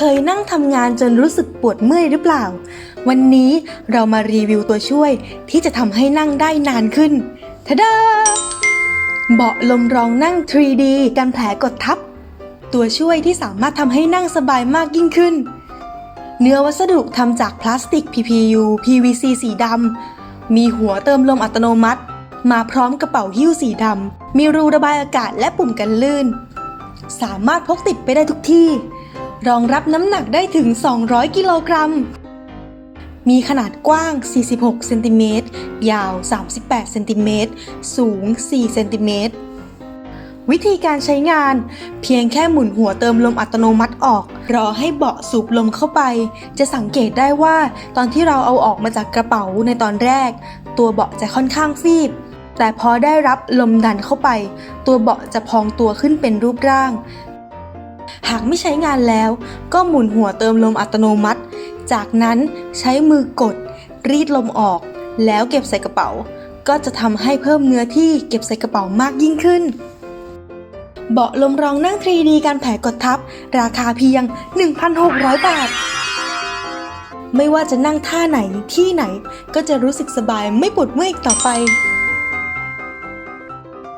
เคยนั่งทำงานจนรู้สึกปวดเมื่อยหรือเปล่า วันนี้เรามารีวิวตัวช่วยที่จะทำให้นั่งได้นานขึ้นทะดาเบาะลมรองนั่ง 3D กันแผลกดทับ ตัวช่วยที่สามารถทำให้นั่งสบายมากยิ่งขึ้น เนื้อวัสดุทำจากพลาสติก PPU PVC สีดำ มีหัวเติมลมอัตโนมัติ มาพร้อมกระเป๋าหิ้วสีดำ มีรูระบายอากาศและปุ่มกันลื่น สามารถพกติดไปได้ทุกที่ รองรับน้ำหนักได้ถึง 200 กิโลกรัม มีขนาดกว้าง 46 เซนติเมตร ยาว 38 เซนติเมตร สูง 4 เซนติเมตร วิธีการใช้งาน เพียงแค่หมุนหัวเติมลมอัตโนมัติออก รอให้เบาะสูบลมเข้าไป จะสังเกตได้ว่าตอนที่เราเอาออกมาจากกระเป๋าในตอนแรก ตัวเบาะจะค่อนข้างฟีบแต่พอได้รับลมดันเข้าไป ตัวเบาะจะพองตัวขึ้นเป็นรูปร่าง หากไม่ใช้งานแล้ว ก็หมุนหัวเติมลมอัตโนมัติ จากนั้นใช้มือกด รีดลมออก แล้วเก็บใส่กระเป๋า ก็จะทำให้เพิ่มเนื้อที่เก็บใส่กระเป๋ามากยิ่งขึ้น เบาะลมรองนั่ง 3D การแผลกดทับ ราคาเพียง 1,600 บาทไม่ว่าจะนั่งท่าไหนที่ไหนก็จะรู้สึกสบายไม่ปวดเมื่อยอีกต่อไป